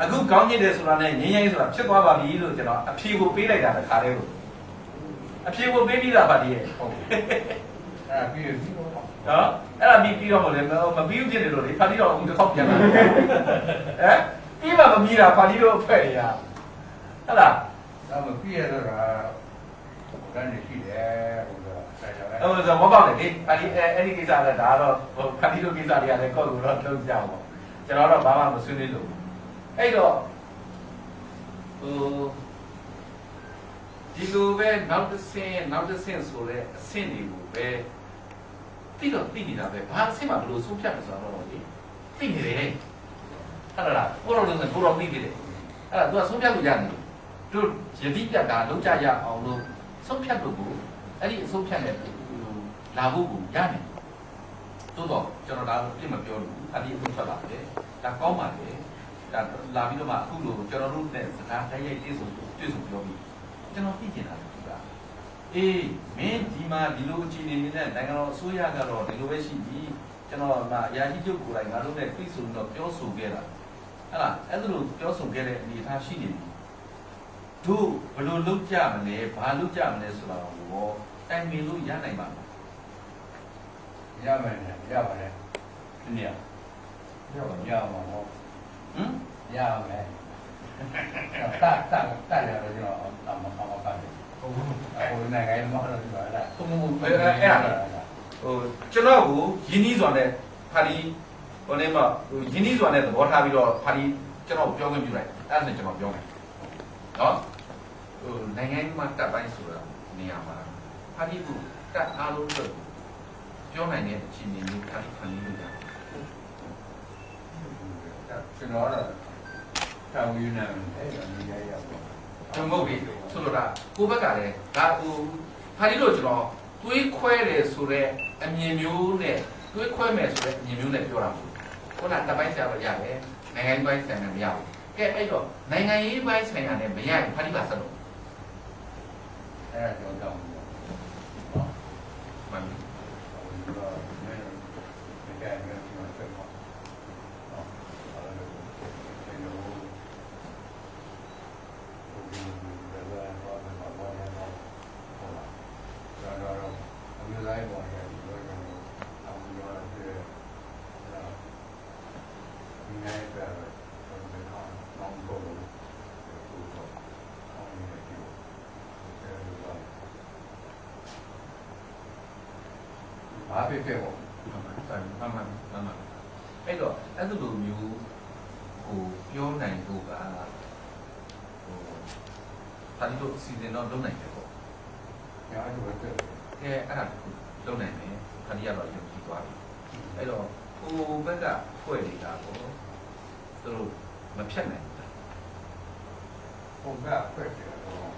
အခုကောင်းကျင်တယ်ဆိုတာနဲ့ငြိမ်းချမ်းရေးဆိုတာဖြစ်သွားပါပြီလို့ကျွန်တော်အဖြေကိုပေးလိုက်တာတစ်ခါတည်းကိုအဖြေကိုပေးပြီးတာပါတည်းရဲ့ဟုတ်အဲ့ပြီးပြီတော့နော်အဲ့ဒါပြီးပြီးတော့မလဲမမပြီးဘူးဖြစ်နေလို့လေဖာတီတော့အခုတစ်ခေါက်ပြန်လာဟမ်ပြီးမှမပြီးတာဖာတီတော့ဖဲ့ရဟုတ်လားဒါမှပြည့်ရတော့တာဘယ်နဲ့ရှိတယ်ဟိုကဆက်ရလိုက်အဲ့ဒါဆိုမပေါက်တယ်လေဖာတီအဲ့အဲ့ဒီကိစ္စလည်းဒါကတော့ဟိုဖာတီတို့ကိစ္စတွေကလည်းကောက်လို့တော့လုံးကြအောင်ပေါ့ကျွန်တော်တော့ဘာမှမဆွေးနွေးလို့ အဲ့တော့ဟိုဒီလိုပဲနောက်တစ်ဆင့်နောက်တစ်ဆင့်ဆိုလဲအဆင့်တွေကိုပဲတိတော့တိနေတာပဲဘာအဆင့်မှဘယ်လိုဆုံးဖြတ်မဆိုတော့လေသိနေတယ်ဟုတ်လားကိုတော်လုံးကကိုတော်သိနေတယ်အဲ့ဒါ तू ကဆုံးဖြတ်လို့ရတယ်တို့ယတိပြတ်တာလုံးကြရအောင်လို့ဆုံးဖြတ်လို့ကိုအဲ့ဒီအဆုံးဖြတ်နဲ့လာဖို့ကိုရတယ်တိုးတော့ကျွန်တော်ဒါပြစ်မပြောလို့အဲ့ဒီအဆုံးထွက်လာတယ်ဒါကောင်းပါလေ ဒါလာပြီးတော့မှအခုလိုကျွန်တော်တို့နဲ့စကားတိုက်ရိုက်တွေ့ဆုံတွေ့ဆုံပြောပြီးကျွန်တော်သိကျင်တာဒီကအေးမင်းဒီမှာဒီလိုအခြေအနေနဲ့နိုင်ငံတော်အစိုးရကတော့ဒီလိုပဲရှိပြီကျွန်တော်ကအရာကြီးချုပ်ကိုယ်တိုင်ငါတို့နဲ့တွေ့ဆုံတော့ပြောဆိုခဲ့တာဟဲ့လားအဲ့ဒါလိုပြောဆိုခဲ့တဲ့အနေအထားရှိနေပြီတို့ဘယ်လိုလုပ်ကြမလဲဘာလုပ်ကြမလဲဆိုတာကိုတိုင်ပင်လို့ရနိုင်ပါမလားရမယ်ရပါတယ်ဒီနေ့ရပါရမှာပေါ့ ဟမ်ရမယ်တာတာတာရတော့ကျွန်တော်အမအမပါတယ်ဟိုနိုင်ငံမှာတော့ဒီပါလားဟိုဟိုအဲ့အဲ့အဲ့ဟိုကျွန်တော်ကိုယင်းနှီးစွာနဲ့ဖာဒီဟိုနေမှာဟိုယင်းနှီးစွာနဲ့သဘောထားပြီးတော့ဖာဒီကျွန်တော်ပြောခွင့်ပြုလိုက်အဲ့ဒါနဲ့ကျွန်တော်ပြောမယ်နော်ဟိုနိုင်ငံမှာတက်ပိုင်းဆိုတာနေရာမှာဖာဒီကတက်အားလုံးလို့ပြောနိုင်တဲ့အခြေအနေမျိုးဖာဒီခံလို့ရတယ် ကျွန်တော်တော့တာဝီနာအဲ့ဒါနေရရပေါ့ကျွန်တော်ပြီဆိုလိုတာကိုဘက်ကလည်းဒါဟိုဖာဒီလို့ကျွန်တော်တွေးခွဲတယ်ဆိုတော့အမြင်မျိုးနဲ့တွေးခွဲမယ်ဆိုတဲ့အမြင်မျိုးနဲ့ပြောတာပေါ့ခုနတက်ပိုင်းဆရာတော့ရတယ်နိုင်ငံရေးပိုင်းဆရာနဲ့မရဘူးကဲအဲ့တော့နိုင်ငံရေးပိုင်းဆိုင်ရာနဲ့မရရင်ဖာဒီပါဆက်လို့အဲ့ဒါတော့တော့နော် မှန်ပြီ ဟိုတော့မင်းမကြိုက်ဘူးဒီမှာဆက်ပါနော်အဲ့ဒါကိုကျွန်တော်ဟိုဒီဘယ်လိုတော့မှာပေါ့နော်ဟုတ်လားဒါတော့အမျိုးသားပေါ်ရတယ်ဒီလိုမျိုးအမျိုးသားတွေဒါဒီနေ့ပဲတော့ဒီတော့နောင်ကိုလို့ဟိုတော့အောင်နေတယ်အဲ့ဒါ ဘာဖြစ်ဖြစ်ပေါ့မှန်ပါမှန်ပါမှန်ပါမှန်ပါအဲ့တော့အဲ့လိုမျိုးဟိုပြောနိုင်ဖို့ကဟိုဖာဒီလို့စီစဉ်တော့လုပ်နိုင်တယ်ပေါ့ညာအဲ့လိုပဲတဲ့ကဲအဲ့ဒါကိုလုပ်နိုင်မယ်ခဏရတော့ယုံကြည်သွားပြီအဲ့တော့ဟိုဘက်ကဖွဲ့နေတာပေါ့သူတို့မဖြတ်နိုင်ဘူးပုံကဖက်တယ်တော့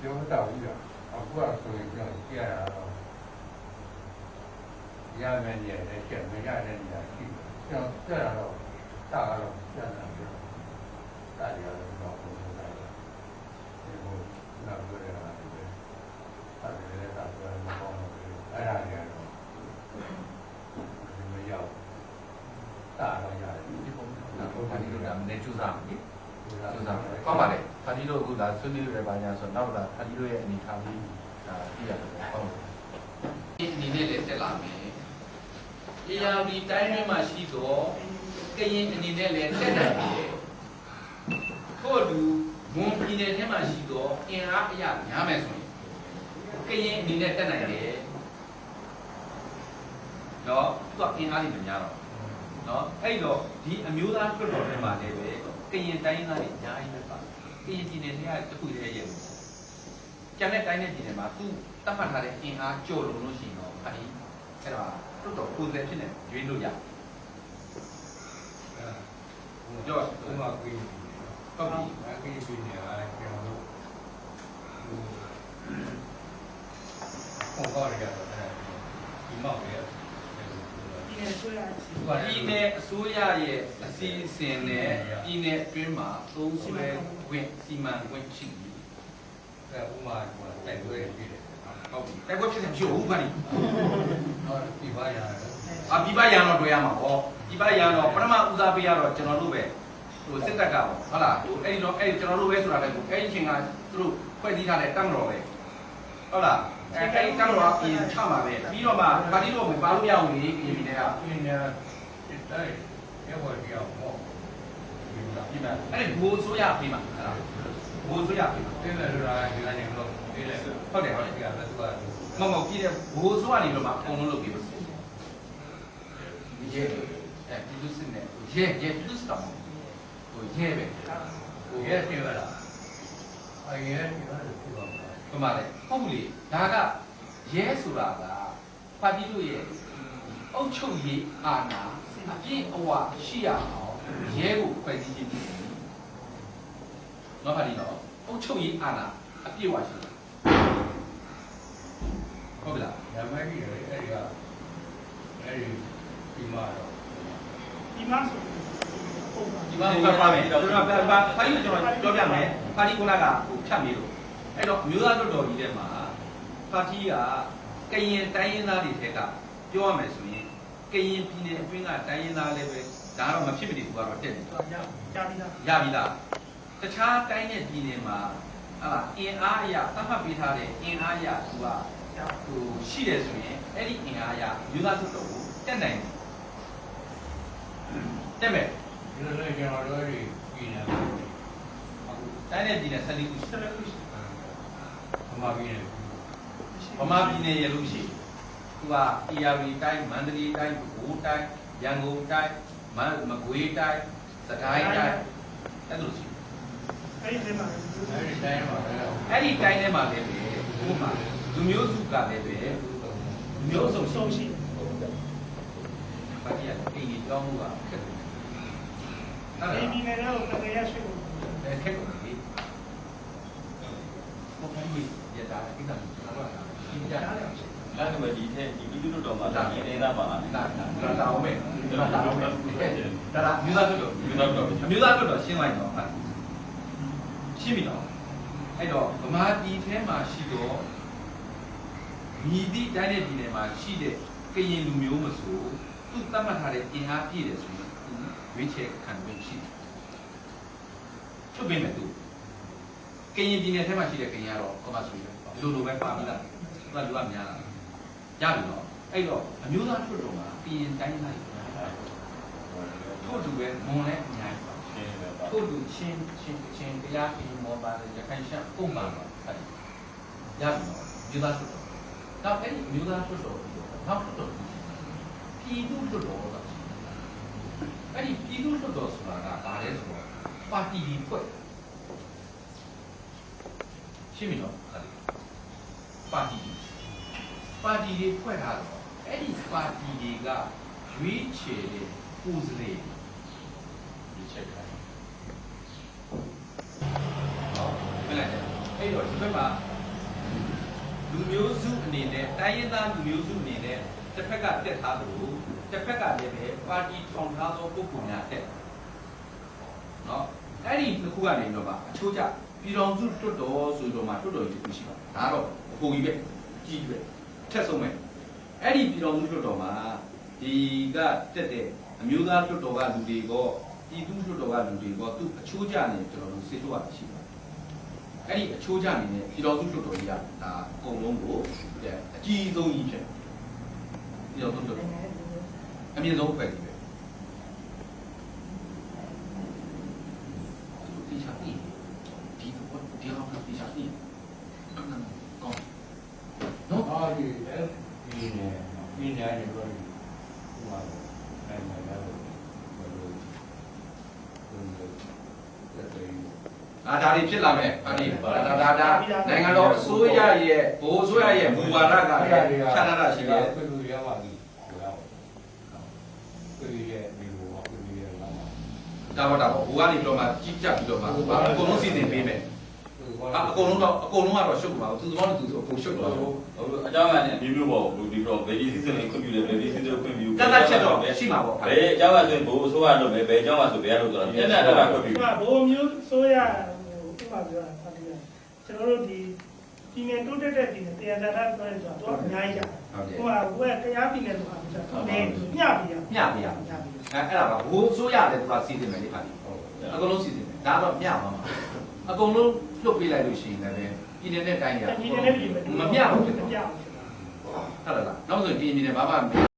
ပြောတာဦးရအခုကဆိုရင်ကြောက်ကြရတော့ ရမယ်ရတဲ့ချက်မရတဲ့နေရာရှိတယ်ကျွန်တော်ကြရတော့တာကတော့ကျန်တာပြောတာရတော့ပုံစံတာဒီလိုနောက်ပြောရတာပဲအဲ့ဒါလည်းတာပြောမကောင်းဘူးအဲ့ဒါလည်းတော့ဒီမရောက်တာတော့ရတယ်ဒီပုံစံဒါပုံဖာစံဒီလိုလို့တာဒါမနေကျူးစားမယ်ဒီကျူးလိုစားမယ်ကောင်းပါလေဖာဒီလို့အခုဒါဆွေးနွေးရပါညာဆိုတော့နောက်လာဖာဒီတို့ရဲ့အနေထားလေးဒါသိရတယ်ပေါ့ဟုတ်ဒီအနေနဲ့လည်းတက်လာမယ် အေယာဒီတိုင်းထဲမှာရှိတော့ကရင်အနေနဲ့လည်းတက်နိုင်တယ်ထို့တူမွန်ပြည်နယ်ထဲမှာရှိတော့အင်အားအရများမယ်ဆိုရင်ကရင်အနေနဲ့တက်နိုင်တယ်နော်သူကအင်အားတွေမများတော့နော်အဲ့တော့ဒီအမျိုးသားလွှတ်တော်ထဲမှာလည်းပဲကရင်တိုင်းသားတွေအများကြီးပဲပါကရင်ပြည်နယ်ထဲကတစ်ခုတည်းရဲ့ကျန်တဲ့တိုင်းနဲ့ပြည်နယ်မှာသူတတ်မှတ်ထားတဲ့အင်အားကျော်လို့လို့ရှိရင်တော့အဲ့ဒီအဲ့တော့ လွှတ်တော်ကိုယ်စားလှယ်ဖြစ်နေရွေးလို့ရတော့ဘုမကွေးဟုတ်ပြီအကွေးပြည်နေအားကျွန်တော်တို့ဟိုကောရရတော့ဒီမောက်ရဒီနေ့ဆွဲရစီပြည်နယ်အစိုးရရဲ့အစီအစဉ်နဲ့ပြည်နယ်အတွင်းမှာသုံးဆွဲခွင့်စီမံခွင့်ရှိပြီအဲဥမာကတိုက်ပွဲပြည်တယ် ဟုတ်ပြီတိုက်ပွဲဖြစ်တဲ့မရှိဘူးဘာလဲဟောဒီပါရတယ်အာပြပရန်တော့တွေ့ရမှာပေါ့ပြပရန်တော့ပထမဦးစားပေးရတော့ကျွန်တော်တို့ပဲဟဟိုစစ်တပ်ကပေါ့ဟုတ်လားဟိုအဲ့ဒီတော့အဲ့ဒီကျွန်တော်တို့ပဲဆိုတာလည်းအဲ့ဒီအချိန်ကသူတို့ဖွဲ့စည်းထားတဲ့တပ်မတော်ပဲဟုတ်လားအဲ့အဲ့ဒီတပ်မတော်ကပြင်ချမှာပဲပြီးတော့မှပါတီတော့မပါလို့ရအောင်လေပြင်ပြီးတဲ့ကပြင်းနေတာစစ်တိုင်းရဲဘော်တယောက်ပေါ့ဒီကပြင်မှာအဲ့ဒီဘူဆိုရပြီးမှာအဲ့ဒါဘူဆိုရပြီးမှာတင်းတယ်ဆိုတာဒီကနေမလို့ ဒီလေဟုတ်တယ်ဟုတ်တယ်ဒီကလည်းသူကမမပြည့်တဲ့ဘူဆိုကနေတော့မှအကုန်လုံးလုပ်ပြီးပါရဲအဲပြည်သူစစ်နဲ့ရဲရဲပြည်သူစစ်တော့ဟိုရဲပဲဟိုရဲပြေလာတာအရဲပြေလာတယ်ပြောပါဘယ်မှာလဲဟုတ်ဘူးလေဒါကရဲဆိုတာကပါတီတို့ရဲ့အုပ်ချုပ်ရေးအာဏာအပြည့်အဝရှိရအောင်ရဲကိုဖွဲ့စည်းခြင်းဖြစ်တယ်နော်ပါတီတော့အုပ်ချုပ်ရေးအာဏာအပြည့်အဝရှိတယ် ဟုတ်ပြီလားဓမ္မကြီးရဲ့အဲ့ဒီကအဲ့ဒီဒီမှာတော့ဒီမှာဆိုပုံပါဒီမှာပါပါမယ်ကျွန်တော်ပါပါပါတီကျွန်တော်ပြောပြမယ်ပါတီကကဟိုဖြတ်ပြီးတော့အဲ့တော့မျိုးသားတော်တော်ကြီးထဲမှာပါတီကကရင်တိုင်းရင်းသားတွေထက်ကပြောရမယ်ဆိုရင်ကရင်ပြည်နယ်အတွင်းကတိုင်းရင်းသားလည်းပဲဒါတော့မဖြစ်မနေဘူးကတော့တက်နေတယ်တော့ရကြားပြီးသားရပြီလားတခြားတိုင်းနဲ့ပြည်နယ်မှာဟာလားအင်အားအရာသတ်မှတ်ပေးထားတဲ့အင်အားအရာသူက ဟိုရှိတယ်ဆိုရင်အဲ့ဒီအင်အားအရာယူသားစုတော်ကိုတက်နိုင်တယ်တက်မယ်ဒီလိုလေကျွန်တော်တို့ဒီပြည်နယ်တိုင်းနဲ့ပြည်နယ်ဆက်လေးခုရှိဆက်လက်လို့ရှိဗမာပြည်နယ်ဗမာပြည်နယ်ရလို့ရှိသူက AR တိုင်းမန္တလေးတိုင်းဘိုးတိုင်းရန်ကုန်တိုင်းမမကွေးတိုင်းစကိုင်းတိုင်းအဲ့လိုရှိအဲ့ဒီထဲမှာအဲ့ဒီတိုင်းမှာလည်းအဲ့ဒီတိုင်းထဲမှာလည်းပဲဥပမာ လူမျိုးစုကလည်းပဲလူမျိုးစုံရှိဆုံးရှိဘာကြီးကအိမ်ကြီးကြောင်းမှုကခက်တယ်အဲ့အဲ့ဒါဒီနေတော့တကယ်ရရှိဖို့လည်းခက်တယ်လေဘုရားကြီးရတာအိမ်ကကျွန်တော်ကရှင်းပြတယ်အဲ့ဒီမှာဒီထဲဒီပြည်သူ့တော်မှာဒါရင်းနေတာပါလားဒါဒါဒါအောင်မယ်ဒါဒါအောင်မယ်ဒါဒါမြူသားတို့မြို့တော်တော်မြူသားတို့တော့ရှင်းလိုက်တော့ဟာရှင်းပြီတော့အဲ့တော့ဗမာပြည်ထဲမှာရှိတော့ မြည်သည့်တိုင်းတဲ့ပြည်နယ်မှာရှိတဲ့ကရင်လူမျိုးမဆိုသူသတ်မှတ်ထားတဲ့အင်အားပြည့်တယ်ဆိုရင်သူရွေးချယ်ခံခွင့်ရှိတယ်ချုပ်ပေးမယ်သူကရင်ပြည်နယ်ထဲမှာရှိတဲ့ကရင်ကတော့ကမ္ဘာဆိုပြီးဒီလိုလိုပဲပါပြီးသားသူကလူကများလာရပြီတော့အဲ့တော့အမျိုးသားထွတ်တော်မှာကရင်တိုင်းသားတွေထို့တူပဲမွန်လည်းအများကြီးပါရှင်းတယ်ပါထို့တူချင်းချင်းချင်းတရားပြည်မောပါတဲ့ရခိုင်ရှမ်းပုံမှန်ပါအဲ့ဒီရပြီတော့မြို့သားထွတ်တော် နောက်အဲ့ဒီမြို့သားထွတ်တော်ပြီးတော့နောက်ထွတ်တော်ပြည်သူထွတ်တော်ကအဲ့ဒီပြည်သူထွတ်တော်ဆိုတာကဘာလဲဆိုတော့ပါတီကြီးဖွဲ့ရှင်းပြီနော်အဲ့ဒီပါတီကြီးပါတီတွေဖွဲ့ထားတော့အဲ့ဒီပါတီတွေကရွေးချယ်တဲ့ကိုယ်စားလှယ်ဒီချက်ခိုင်းဟောဘယ်လဲအဲ့တော့ဒီဘက်မှာ လူမျိုးစုအနေနဲ့တိုင်းရင်းသားလူမျိုးစုအနေနဲ့တစ်ဖက်ကတက်ထားသလိုတစ်ဖက်ကလည်းပဲပါတီထောင်ထားသောပုဂ္ဂိုလ်များတက်နော်အဲ့ဒီတစ်ခုကနေတော့မှအချိုးကျပြည်တော်စုတွတ်တော်ဆိုတော့မှတွတ်တော်ကြီးတစ်ခုရှိပါဒါတော့အဖိုကြီးပဲကြီးပဲထက်ဆုံးပဲအဲ့ဒီပြည်တော်စုတွတ်တော်မှာဒီကတက်တဲ့အမျိုးသားတွတ်တော်ကလူတွေကပြည်သူတွတ်တော်ကလူတွေကသူ့အချိုးကျနေကျွန်တော်တို့စေတော့ရှိပါ အဲ့ဒီအချိုးကြအနေနဲ့ပြည်တော်စုလွတ်တော်ကြီးကဒါအကုန်လုံးကိုအကြီးဆုံးကြီးဖြစ်ပြည်တော်စုလွတ်တော်အမြင့်ဆုံးပဲကြီးပဲဒီချာတီဒီတော့ဒီအောင်ဒီချာတီကောင်းနော် အာဒီအဲ့ဒီနဲ့ပြည်နယ်တွေတော့ဒီဟိုမှာအဲ့မှာလည်းဘယ်လိုဘယ်လိုတက်တယ် အာဒါတွေဖြစ်လာမယ်အဲ့ဒီဒါဒါဒါနိုင်ငံတော်အစိုးရရဲ့ဘိုးအစိုးရရဲ့မူဝါဒကလည်းခြားထားတာရှိတယ်ပြည်သူရပါပြီဟိုတော့ပြည်သူရဲ့ဒီလိုပြည်သူရဲ့လာမှာဒါတော့ဒါပေါ့ဘိုးကနေပြီးတော့မှကြီးကြပ်ပြီးတော့မှအကုန်လုံးစီစဉ်ပေးမယ်အအကုန်လုံးတော့အကုန်လုံးကတော့ရှုပ်ပါဘူးသူသဘောနဲ့သူအကုန်ရှုပ်တော့ဟိုအကြောင်းကနေဒီမျိုးပေါ့ဒီတော့ဗေဒီစီစဉ်ခွင့်ပြုတယ်ဗေဒီစီစဉ်ခွင့်ပြုတတ်တတ်ချက်တော့ရှိမှာပေါ့ဘယ်အကြောင်းကဆိုရင်ဘိုးအစိုးရလုပ်မယ်ဘယ်အကြောင်းကဆိုဘယ်လိုဆိုတော့ပြည့်တဲ့တာခွင့်ပြုဒီမှာဘိုးမျိုးဆိုရ ဟိုဥပမာပြောတာပါတီကကျွန်တော်တို့ဒီပြည်နယ်တိုးတက်တဲ့ပြည်နယ်တရားသာပြောရဆိုတော့အများကြီးရတယ်ဟုတ်တယ်ဟိုကဘိုးကတရားပြည်နယ်လို့ပြောတာသူနေညပြရမျှပြရညပြအဲအဲ့ဒါကဘိုးအစိုးရလည်းသူကစီစဉ်မယ်လေခါဒီဟုတ်ဟအကုန်လုံးစီစဉ်တယ်ဒါတော့မျှပါမှာအကုန်လုံးလွတ်ပေးလိုက်လို့ရှိရင်လည်းပြည်နယ်နဲ့တိုင်းရဒီနေ့လည်းဒီမမျှဘူးဖြစ်မတယ်ပြဘူးဟုတ်လားနောက်ဆိုပြည်နယ်နဲ့ဘာမှမ